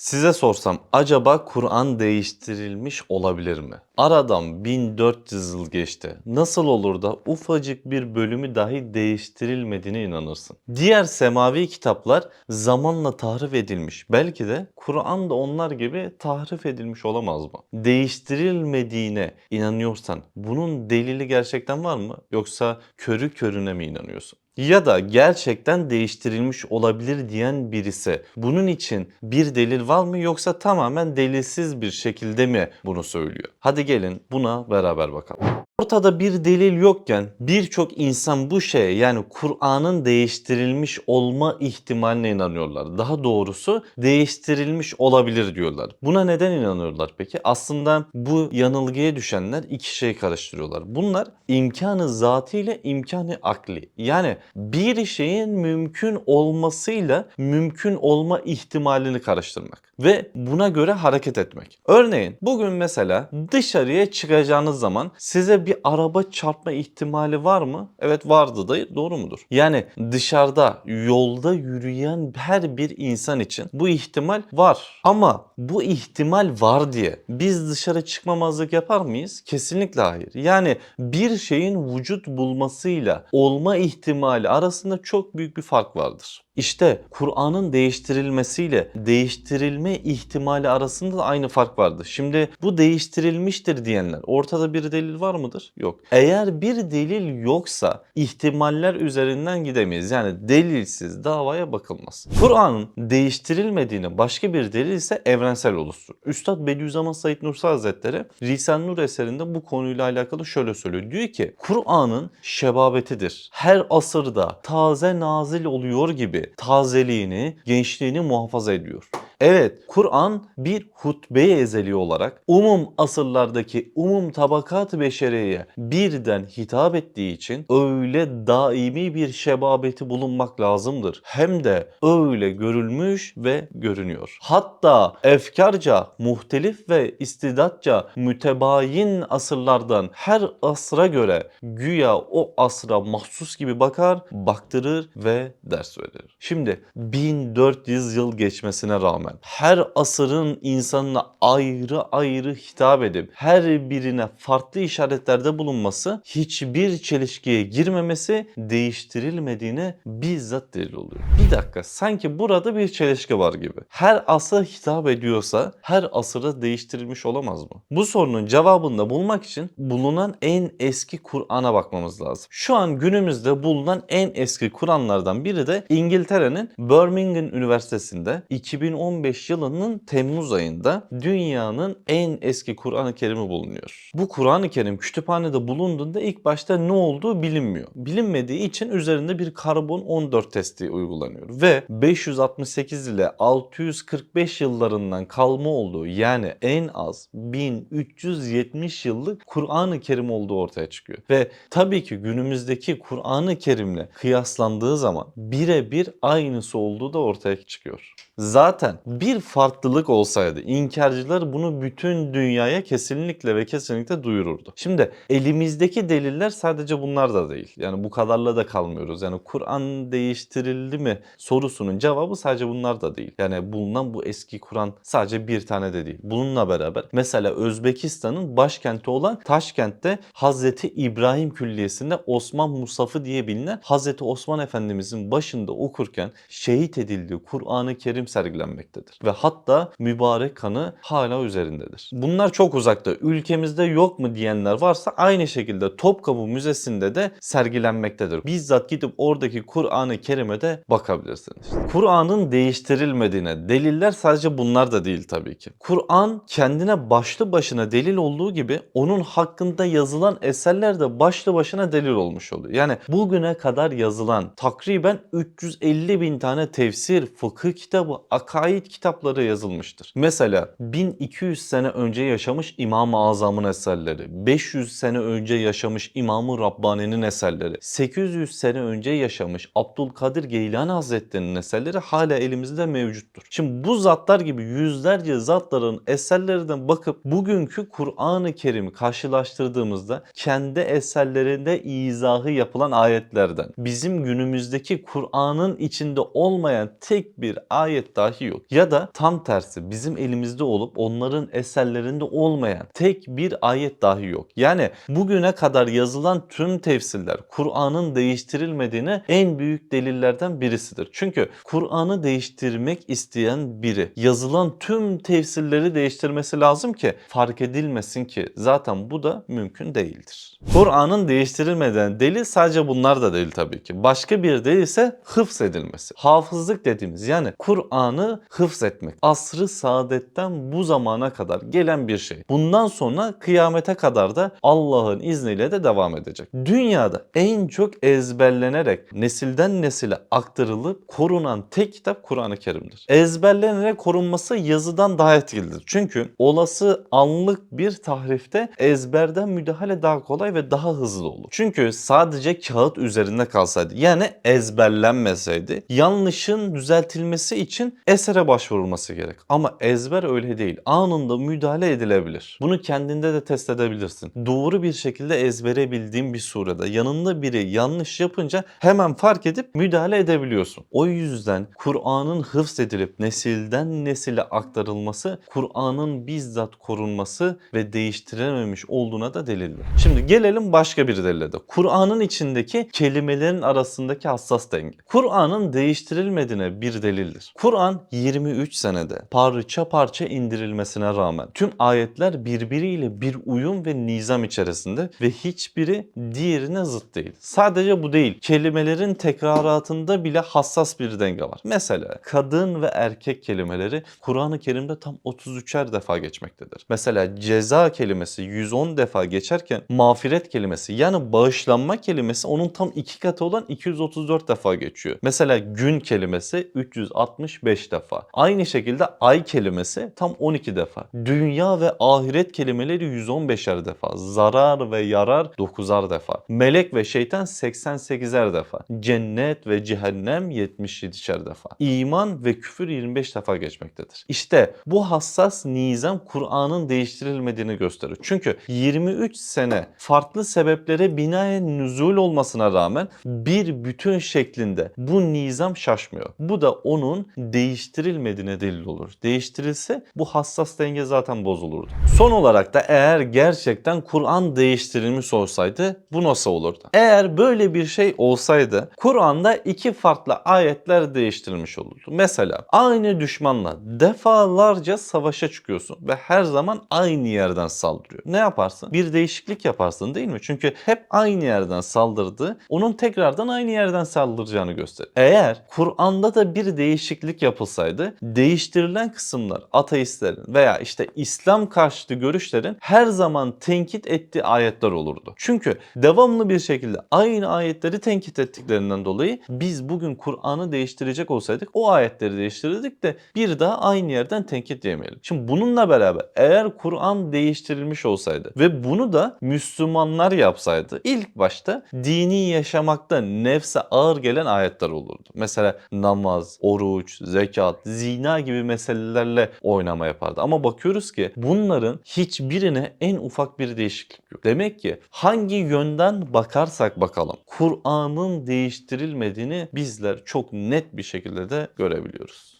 Size sorsam acaba Kur'an değiştirilmiş olabilir mi? Aradan 1400 yıl geçti. Nasıl olur da ufacık bir bölümü dahi değiştirilmediğine inanırsın? Diğer semavi kitaplar zamanla tahrif edilmiş. Belki de Kur'an da onlar gibi tahrif edilmiş olamaz mı? Değiştirilmediğine inanıyorsan bunun delili gerçekten var mı? Yoksa körü körüne mi inanıyorsun? Ya da gerçekten değiştirilmiş olabilir diyen birisi bunun için bir delil var mı yoksa tamamen delilsiz bir şekilde mi bunu söylüyor? Hadi gelin buna beraber bakalım. Ortada bir delil yokken birçok insan bu şeye yani Kur'an'ın değiştirilmiş olma ihtimaline inanıyorlar. Daha doğrusu değiştirilmiş olabilir diyorlar. Buna neden inanıyorlar peki? Aslında bu yanılgıya düşenler iki şeyi karıştırıyorlar. Bunlar imkanı zatı ile imkanı akli. Yani bir şeyin mümkün olmasıyla mümkün olma ihtimalini karıştırmak ve buna göre hareket etmek. Örneğin bugün mesela dışarıya çıkacağınız zaman size bir araba çarpma ihtimali var mı? Evet vardı da doğru mudur? Yani dışarıda yolda yürüyen her bir insan için bu ihtimal var. Ama bu ihtimal var diye biz dışarı çıkmamazlık yapar mıyız? Kesinlikle hayır. Yani bir şeyin vücut bulmasıyla olma ihtimali arasında çok büyük bir fark vardır. İşte Kur'an'ın değiştirilmesiyle değiştirilme ihtimali arasında da aynı fark vardır. Şimdi bu değiştirilmiştir diyenler ortada bir delil var mıdır? Yok. Eğer bir delil yoksa ihtimaller üzerinden gidemeyiz. Yani delilsiz davaya bakılmaz. Kur'an'ın değiştirilmediğini başka bir delil ise evrensel oluştur. Üstad Bediüzzaman Said Nursi Hazretleri Risale Nur eserinde bu konuyla alakalı şöyle söylüyor. Diyor ki Kur'an'ın şebabetidir. Her asırda taze nazil oluyor gibi tazeliğini, gençliğini muhafaza ediyor. Evet, Kur'an bir hutbe ezeli olarak umum asırlardaki umum tabakat beşeriyeye birden hitap ettiği için öyle daimi bir şebabeti bulunmak lazımdır. Hem de öyle görülmüş ve görünüyor. Hatta efkarca, muhtelif ve istidatça mütebayin asırlardan her asra göre güya o asra mahsus gibi bakar, baktırır ve ders verir. Şimdi 1400 yıl geçmesine rağmen her asırın insanına ayrı ayrı hitap edip her birine farklı işaretlerde bulunması hiçbir çelişkiye girmemesi değiştirilmediğine bizzat delil oluyor. Bir dakika sanki burada bir çelişki var gibi. Her asra hitap ediyorsa her asırda değiştirilmiş olamaz mı? Bu sorunun cevabını da bulmak için bulunan en eski Kur'an'a bakmamız lazım. Şu an günümüzde bulunan en eski Kur'anlardan biri de İngiltere'nin Birmingham Üniversitesi'nde 2015 yılının Temmuz ayında dünyanın en eski Kur'an-ı Kerim'i bulunuyor. Bu Kur'an-ı Kerim kütüphanede bulunduğunda ilk başta ne olduğu bilinmiyor. Bilinmediği için üzerinde bir karbon 14 testi uygulanıyor ve 568 ile 645 yıllarından kalma olduğu yani en az 1370 yıllık Kur'an-ı Kerim olduğu ortaya çıkıyor. Ve tabii ki günümüzdeki Kur'an-ı Kerim'le kıyaslandığı zaman birebir aynısı olduğu da ortaya çıkıyor. Zaten bir farklılık olsaydı inkarcılar bunu bütün dünyaya kesinlikle ve kesinlikle duyururdu. Şimdi elimizdeki deliller sadece bunlar da değil. Yani bu kadarla da kalmıyoruz. Yani Kur'an değiştirildi mi sorusunun cevabı sadece bunlar da değil. Yani bulunan bu eski Kur'an sadece bir tane de değil. Bununla beraber mesela Özbekistan'ın başkenti olan Taşkent'te Hazreti İbrahim Külliyesi'nde Osman Musafı diye bilinen Hazreti Osman Efendimizin başında okurken şehit edildiği Kur'an-ı Kerim sergilenmektedir. Ve hatta mübarek kanı hala üzerindedir. Bunlar çok uzakta. Ülkemizde yok mu diyenler varsa aynı şekilde Topkapı Müzesi'nde de sergilenmektedir. Bizzat gidip oradaki Kur'an-ı Kerim'e de bakabilirsiniz. Kur'an'ın değiştirilmediğine deliller sadece bunlar da değil tabii ki. Kur'an kendine başlı başına delil olduğu gibi onun hakkında yazılan eserler de başlı başına delil olmuş oluyor. Yani bugüne kadar yazılan takriben 350 bin tane tefsir, fıkıh kitabı, akaid kitapları yazılmıştır. Mesela 1200 sene önce yaşamış İmam-ı Azam'ın eserleri, 500 sene önce yaşamış İmam-ı Rabbani'nin eserleri, 800 sene önce yaşamış Abdülkadir Geylani Hazretleri'nin eserleri hala elimizde mevcuttur. Şimdi bu zatlar gibi yüzlerce zatların eserlerinden bakıp bugünkü Kur'an-ı Kerim'i karşılaştırdığımızda kendi eserlerinde izahı yapılan ayetlerden bizim günümüzdeki Kur'an'ın içinde olmayan tek bir ayet dahi yok. Ya da tam tersi bizim elimizde olup onların eserlerinde olmayan tek bir ayet dahi yok. Yani bugüne kadar yazılan tüm tefsirler Kur'an'ın değiştirilmediğine en büyük delillerden birisidir. Çünkü Kur'an'ı değiştirmek isteyen biri yazılan tüm tefsirleri değiştirmesi lazım ki fark edilmesin ki zaten bu da mümkün değildir. Kur'an'ın değiştirilmeden delil sadece bunlar da değil tabii ki. Başka bir delil ise hıfz edilmesi. Hafızlık dediğimiz yani Kur'an'ı hıfz etmek. Asrı saadetten bu zamana kadar gelen bir şey. Bundan sonra kıyamete kadar da Allah'ın izniyle de devam edecek. Dünyada en çok ezberlenerek nesilden nesile aktarılıp korunan tek kitap Kur'an-ı Kerim'dir. Ezberlenerek korunması yazıdan daha etkilidir. Çünkü olası anlık bir tahrifte ezberden müdahale daha kolay ve daha hızlı olur. Çünkü sadece kağıt üzerinde kalsaydı yani ezberlenmeseydi yanlışın düzeltilmesi için esere başvurulması gerek. Ama ezber öyle değil. Anında müdahale edilebilir. Bunu kendinde de test edebilirsin. Doğru bir şekilde ezbere bildiğin bir surede yanında biri yanlış yapınca hemen fark edip müdahale edebiliyorsun. O yüzden Kur'an'ın hıfz edilip nesilden nesile aktarılması Kur'an'ın bizzat korunması ve değiştirememiş olduğuna da delildir. Şimdi gelelim başka bir delile de. Kur'an'ın içindeki kelimelerin arasındaki hassas denge. Kur'an'ın değiştirilmediğine bir delildir. Kur'an 23 senede parça parça indirilmesine rağmen tüm ayetler birbiriyle bir uyum ve nizam içerisinde ve hiçbiri diğerine zıt değil. Sadece bu değil. Kelimelerin tekraratında bile hassas bir denge var. Mesela kadın ve erkek kelimeleri Kur'an-ı Kerim'de tam 33'er defa geçmektedir. Mesela ceza kelimesi 110 defa geçerken mağfiret kelimesi yani bağışlanma kelimesi onun tam iki katı olan 234 defa geçiyor. Mesela gün kelimesi 365 defa. Aynı şekilde ay kelimesi tam 12 defa. Dünya ve ahiret kelimeleri 115'er defa. Zarar ve yarar 9'ar defa. Melek ve şeytan 88'er defa. Cennet ve cehennem 77'şer defa. İman ve küfür 25 defa geçmektedir. İşte bu hassas nizam Kur'an'ın değiştirilmediğini gösterir. Çünkü 23 sene farklı sebeplere binaen nüzul olmasına rağmen bir bütün şeklinde bu nizam şaşmıyor. Bu da onun değiştirilmediğine delil olur. Değiştirilse bu hassas denge zaten bozulurdu. Son olarak da eğer gerçekten Kur'an değiştirilmiş olsaydı bu nasıl olurdu? Eğer böyle bir şey olsaydı Kur'an'da iki farklı ayetler değiştirilmiş olurdu. Mesela aynı düşmanla defalarca savaşa çıkıyorsun ve her zaman aynı yerden saldırıyor. Ne yaparsın? Bir değişiklik yaparsın değil mi? Çünkü hep aynı yerden saldırdı. Onun tekrardan aynı yerden saldıracağını gösterir. Eğer Kur'an'da da bir değişiklik yapılsaydı değiştirilen kısımlar ateistlerin veya işte İslam karşıtı görüşlerin her zaman tenkit ettiği ayetler olurdu. Çünkü devamlı bir şekilde aynı ayetleri tenkit ettiklerinden dolayı biz bugün Kur'an'ı değiştirecek olsaydık o ayetleri değiştirirdik de bir daha aynı yerden tenkit yemeyelim. Şimdi bununla beraber eğer Kur'an değiştirilmiş olsaydı ve bunu da Müslümanlar yapsaydı ilk başta dini yaşamakta nefse ağır gelen ayetler olurdu. Mesela namaz, oruç, zekat, zina gibi meselelerle oynama yapardı. Ama bakıyoruz ki bunların hiçbirine en ufak bir değişiklik yok. Demek ki hangi yönden bakarsak bakalım Kur'an'ın değiştirilmediğini bizler çok net bir şekilde de görebiliyoruz.